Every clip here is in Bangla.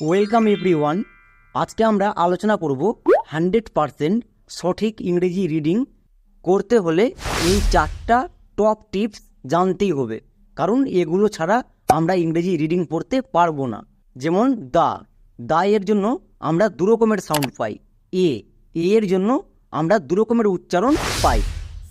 ওয়েলকাম এভরিওয়ান আজকে আমরা আলোচনা করব হান্ড্রেড পারসেন্ট সঠিক ইংরেজি রিডিং করতে হলে এই চারটা টপ টিপস জানতেই হবে। কারণ এগুলো ছাড়া আমরা ইংরেজি রিডিং পড়তে পারব না। যেমন, দা। দা এর জন্য আমরা দু রকমের সাউন্ড পাই। এ। এর জন্য আমরা দু রকমের উচ্চারণ পাই।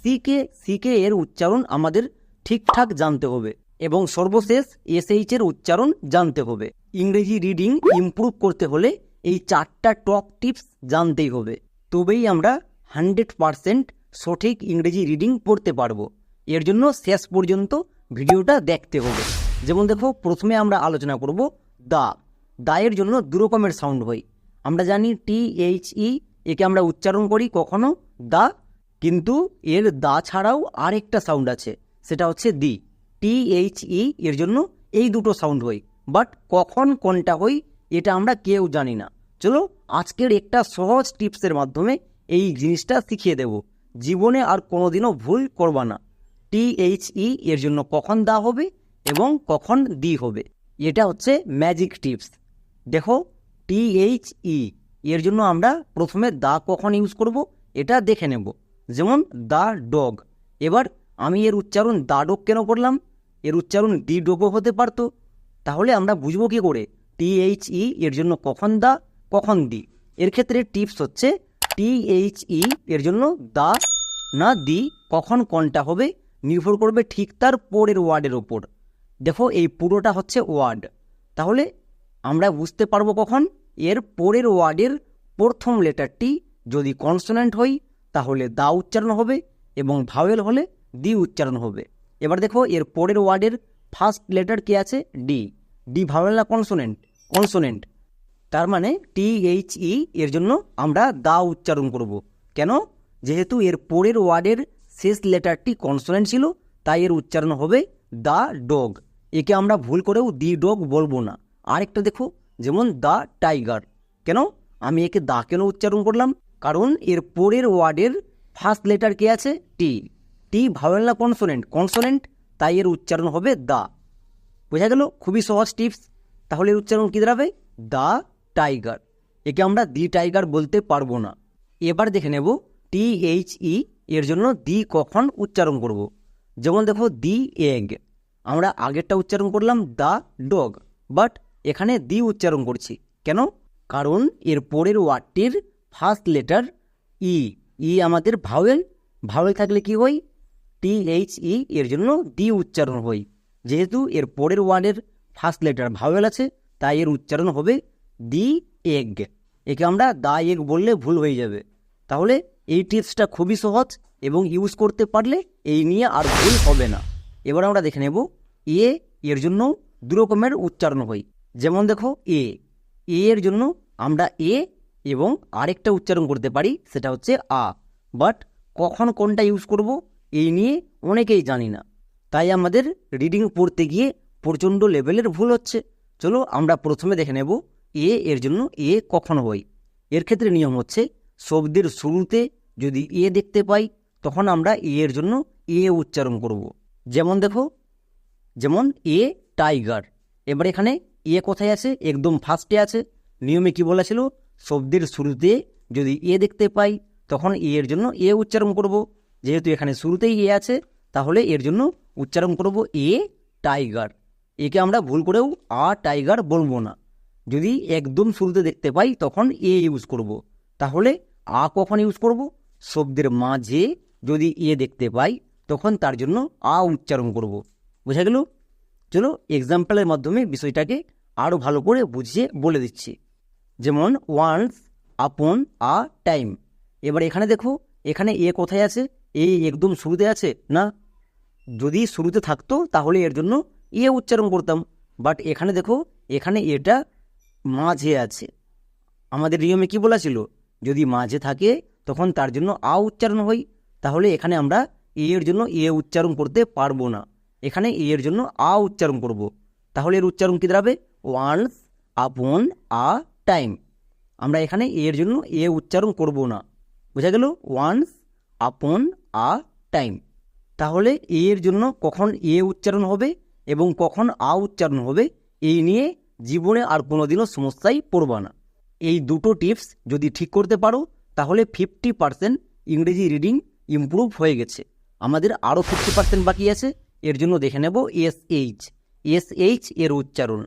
সিকে সিকে এর উচ্চারণ আমাদের ঠিকঠাক জানতে হবে এবং সর্বশেষ এসএইচ এর উচ্চারণ জানতে হবে। ইংরেজি রিডিং ইমপ্রুভ করতে হলে এই চারটা টপ টিপস জানতেই হবে। তবেই আমরা হান্ড্রেড পারসেন্ট সঠিক ইংরেজি রিডিং পড়তে পারব। এর জন্য শেষ পর্যন্ত ভিডিওটা দেখতে হবে। যেমন দেখো, প্রথমে আমরা আলোচনা করব দা। দায়ের জন্য দু রকমের সাউন্ড হয়। আমরা জানি টি এইচ ই একে আমরা উচ্চারণ করি কখনো দা, কিন্তু এর দা ছাড়াও আরেকটা সাউন্ড আছে, সেটা হচ্ছে দি। টি এইচ ই এর জন্য এই দুটো সাউন্ড হয়। বাট কখন কোনটা হই, এটা আমরা কেউ জানি না। চলো আজকের একটা সহজ টিপসের মাধ্যমে এই জিনিসটা শিখিয়ে দেব। জীবনে আর কোনোদিনও ভুল করবা না। টি এইচ ই এর জন্য কখন দা হবে এবং কখন দি হবে। এটা হচ্ছে ম্যাজিক টিপস দেখো টি এইচ ই এর জন্য আমরা প্রথমে দা কখন ইউজ করব, এটা দেখে নেব। যেমন দা ডগ। এবার আমি এর উচ্চারণ দা ডগ কেন করলাম? এর উচ্চারণ ডি ডগও হতে পারতো। তাহলে আমরা বুঝব কি করে? টি এইচ ই এর জন্য কখন দা, কখন দি? এর ক্ষেত্রে টিপস হচ্ছে টি এইচ ই এর জন্য দা, না দি, কখন কোনটা হবে, নির্ভর করবে ঠিক তার পরের ওয়ার্ডের ওপর। দেখো এই পুরোটা হচ্ছে ওয়ার্ড। তাহলে আমরা বুঝতে পারব কখন? এর পরের ওয়ার্ডের প্রথম লেটারটি যদি কনসোনেন্ট হয়, তাহলে দা উচ্চারণ হবে এবং ভাওয়েল হলে দি উচ্চারণ হবে। এবার দেখো এর পরের ওয়ার্ডের ফার্স্ট লেটার কি আছে? ডি। ডি ভাওয়েল না কনসোনেন্ট? কনসোনেন্ট। তার মানে টি এইচ ই এর জন্য আমরা দা উচ্চারণ করব। কেন? যেহেতু এর পরের ওয়ার্ডের শেষ লেটারটি কনসোনেন্ট ছিল, তাই এর উচ্চারণ হবে দা ডগ। একে আমরা ভুল করেও দি ডগ বলব না। আরেকটা দেখো, যেমন দা টাইগার। কেন? আমি একে দা কেন উচ্চারণ করলাম? কারণ এর পরের ওয়ার্ডের ফার্স্ট লেটার কে আছে? টি। টি ভাওয়েল না কনসোনেন্ট? কনসোনেন্ট তাই এর উচ্চারণ হবে দা। বোঝা গেল? খুবই সহজ টিপস। তাহলে এর উচ্চারণ কী দাঁড়াবে? The tiger. একে আমরা দি টাইগার বলতে পারব না। এবার দেখে নেব টি এইচ ই এর জন্য দি কখন উচ্চারণ করব। যেমন দেখো, দি এগ। আমরা আগেরটা উচ্চারণ করলাম দা ডগ, বাট এখানে দি উচ্চারণ করছি। কেন? কারণ এর পরের ওয়ার্ডটির ফার্স্ট লেটার ই। ই আমাদের ভাওয়েল। ভাওয়েল থাকলে কি হয়? টি এইচ ই এর জন্য দি উচ্চারণ হয়। যেহেতু এর পরের ওয়ার্ডের ফার্স্ট লেটার ভাওয়েল আছে, তাই এর উচ্চারণ হবে দি এগ একে আমরা দা এগ বললে ভুল হয়ে যাবে। তাহলে এই টিপসটা খুবই সহজ এবং ইউজ করতে পারলে এই নিয়ে আর ভুল হবে না। এবার আমরা দেখে নেব, এ এর জন্য দু রকমের উচ্চারণ হয়। যেমন দেখো, এ। এ এর জন্য আমরা এ এবং আরেকটা উচ্চারণ করতে পারি, সেটা হচ্ছে আ। বাট কখন কোনটা ইউজ করব? এই নিয়ে অনেকেই জানি না। তাই আমাদের রিডিং পড়তে গিয়ে প্রচণ্ড লেভেলের ভুল হচ্ছে। চলো আমরা প্রথমে দেখে নেব এ এর জন্য এ কখন হয়। এর ক্ষেত্রে নিয়ম হচ্ছে শব্দের শুরুতে যদি এ দেখতে পাই, তখন আমরা এ এর জন্য এ উচ্চারণ করব। যেমন দেখো, যেমন এ টাইগার এবার এখানে এ কোথায় আছে? একদম ফার্স্টে আছে। নিয়মে কি বলা ছিল? শব্দের শুরুতে যদি এ দেখতে পাই, তখন এ এর জন্য এ উচ্চারণ করব। যেহেতু এখানে শুরুতেই এ আছে, তাহলে এর জন্য উচ্চারণ করব এ টাইগার একে আমরা ভুল করেও আ টাইগার বলব না। যদি একদম শুরুতে দেখতে পাই, তখন এ ইউজ করব। তাহলে আ কখন ইউজ করব? শব্দের মাঝে যদি এ দেখতে পাই, তখন তার জন্য আ উচ্চারণ করব। বোঝা গেল? চলো এক্সাম্পলের মাধ্যমে বিষয়টাকে আরও ভালো করে বুঝিয়ে বলে দিচ্ছি। যেমন ওয়ান্স আপন আ টাইম এবার এখানে দেখো এখানে এ কোথায় আছে? এ একদম শুরুতে আছে, না? যদি শুরুতে থাকতো, তাহলে এর জন্য এ উচ্চারণ করতাম। বাট এখানে দেখো, এখানে এটা মাঝে আছে। আমাদের নিয়মে কি বলা ছিল যদি মাঝে থাকে, তখন তার জন্য আ উচ্চারণ হয়। তাহলে এখানে আমরা এ এর জন্য এ উচ্চারণ করতে পারব না। এখানে এ এর জন্য আ উচ্চারণ করব। তাহলে এর উচ্চারণ কী দাঁড়াবে? ওয়ান্স আপন আ টাইম আমরা এখানে এ এর জন্য এ উচ্চারণ করব না। বোঝা গেল ওয়ান্স আপন আ টাইম তাহলে এর জন্য কখন এ উচ্চারণ হবে এবং কখন আ উচ্চারণ হবে, এই নিয়ে জীবনে আর কোনোদিনও সমস্যায় পড়বা না। এই দুটো টিপস যদি ঠিক করতে পারো, তাহলে ফিফটি পার্সেন্ট ইংরেজি রিডিং ইমপ্রুভ হয়ে গেছে। আমাদের আরও ফিফটি পার্সেন্ট বাকি আছে, এর জন্য দেখে নেব এস এইচ এস এইচ এর উচ্চারণ।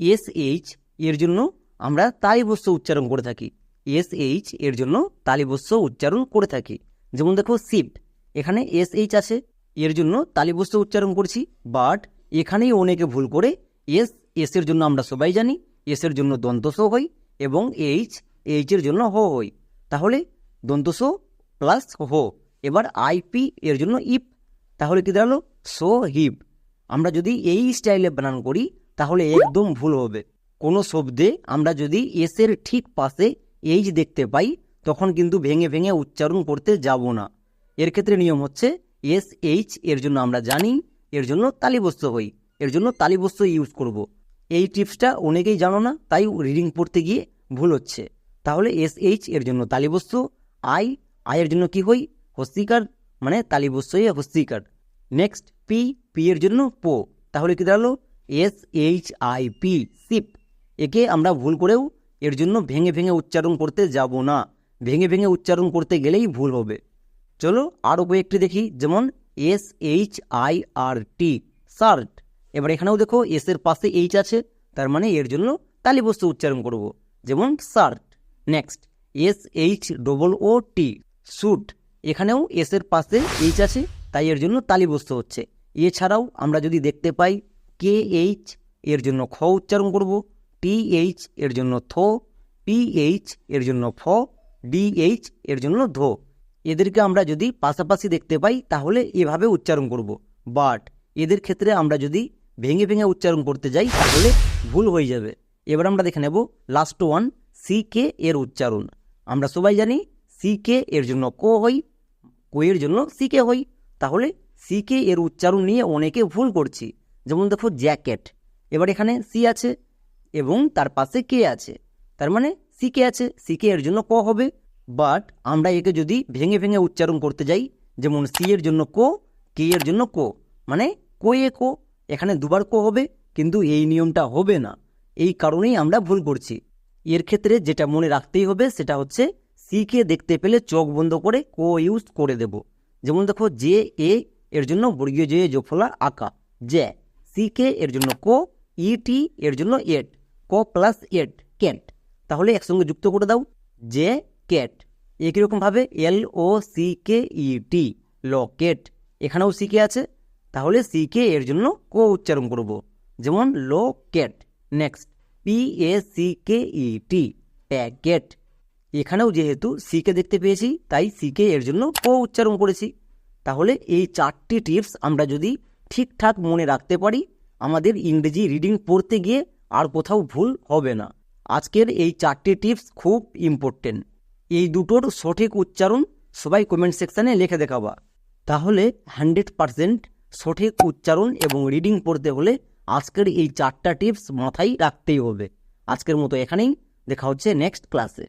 এস এইচ এর জন্য আমরা তালিবস্য উচ্চারণ করে থাকি। এস এইচ এর জন্য তালিবস্য উচ্চারণ করে থাকি। যেমন দেখো শিফট এখানে এস এইচ আছে, এর জন্য তালিবস্য উচ্চারণ করছি বাট এখানেই অনেকে ভুল করে এস এস এর জন্য আমরা সবাই জানি এস এর জন্য দন্তস হই এবং এইচ এইচ এর জন্য হ হই। তাহলে দন্তস প্লাস হো, এবার আইপি এর জন্য ইপ তাহলে কি দাঁড়াল? So hip. আমরা যদি এই স্টাইলে বানান করি, তাহলে একদম ভুল হবে। কোনো শব্দে আমরা যদি এস এর ঠিক পাশে এইচ দেখতে পাই, তখন কিন্তু ভেঙে ভেঙে উচ্চারণ করতে যাব না। এর ক্ষেত্রে নিয়ম হচ্ছে এস এইচ, এর জন্য আমরা জানি, এর জন্য তালিবস্ত হই, এর জন্য তালিবস্ত ইউজ করব। এই টিপসটা অনেকেই জানো না, তাই রিডিং পড়তে গিয়ে ভুল হচ্ছে। তাহলে এস এইচ, এর জন্য তালিবস্ত আই আয়ের জন্য কি হই? হস্তিকার মানে তালিবস্ত হস্তিকার। নেক্সট পি পি এর জন্য পো। তাহলে কি দাঁড়াল? S H I P, ship. একে আমরা ভুল করেও এর জন্য ভেঙে ভেঙে উচ্চারণ করতে যাব না। ভেঙে ভেঙে উচ্চারণ করতে গেলেই ভুল হবে। চলো আরও কয়েকটি দেখি, যেমন S H I R T shirt এবার এখানেও দেখো এস এর পাশে এইচ আছে, তার মানে এর জন্য তালিবস্তু উচ্চারণ করব। যেমন shirt next S H double O T suit এখানেও এস এর পাশে এইচ আছে, তাই এর জন্য তালিবস্তু হচ্ছে। এছাড়াও আমরা যদি দেখতে পাই কে এইচ এর জন্য খ উচ্চারণ করব। টি এইচ এর জন্য থো পিএইচ এর জন্য ফ ডিএইচ এর জন্য ধো। এদেরকে আমরা যদি পাশাপাশি দেখতে পাই, তাহলে এভাবে উচ্চারণ করব। বাট এদের ক্ষেত্রে আমরা যদি ভেঙে ভেঙে উচ্চারণ করতে যাই, তাহলে ভুল হয়ে যাবে। এবার আমরা দেখে নেব লাস্ট ওয়ান সি কে এর উচ্চারণ। আমরা সবাই জানি সি কে এর জন্য কো হই, কো এর জন্য সি কে হই। তাহলে সি কে এর উচ্চারণ নিয়ে অনেকে ভুল করছি। যেমন দেখো জ্যাকেট। এবার এখানে সি আছে। এবং তার পাশে কে আছে? তার মানে সি কে আছে? সি কে এর জন্য ক হবে? বাট আমরা একে যদি ভেঙে ভেঙে উচ্চারণ করতে যাই, যেমন সি এর জন্য কো, কে এর জন্য কো মানে কো এ কো, এখানে দুবার কো হবে, কিন্তু এই নিয়মটা হবে না। এই কারণেই আমরা ভুল করছি। এর ক্ষেত্রে যেটা মনে রাখতেই হবে, সেটা হচ্ছে সি কে দেখতে পেলে চোখ বন্ধ করে কো ইউজ করে দেব। যেমন দেখো, জে, এ এর জন্য বর্গীয় জে জোফলা আঁকা। জে সি কে এর জন্য কো, ই, টি এর জন্য এট। ক প্লাস এট ক্যাট তাহলে একসঙ্গে যুক্ত করে দাও, জে ক্যাট একই রকমভাবে L, O, C, K, E, T locket এখানেও সি, কে আছে। তাহলে সি, কে, এর জন্য কো উচ্চারণ করব। যেমন, locket next, P, A, C, K, E, T, packet. এখানেও যেহেতু সি, কে দেখতে পেয়েছি, তাই সি, কে, এর জন্য কো উচ্চারণ করেছি। তাহলে এই চারটি টিপস আমরা যদি ঠিকঠাক মনে রাখতে পারি, আমাদের ইংরেজি রিডিং পড়তে গিয়ে আর কোথাও ভুল হবে না। আজকের এই চারটি টিপস খুব ইম্পর্টেন্ট এই দুটোর সঠিক উচ্চারণ সবাই কমেন্ট সেকশানে লিখে দেখাবা। তাহলে হান্ড্রেড পারসেন্ট সঠিক উচ্চারণ এবং রিডিং পড়তে হলে আজকের এই চারটা টিপস মাথায় রাখতেই হবে। আজকের মতো এখানেই দেখা হচ্ছে নেক্সট ক্লাসে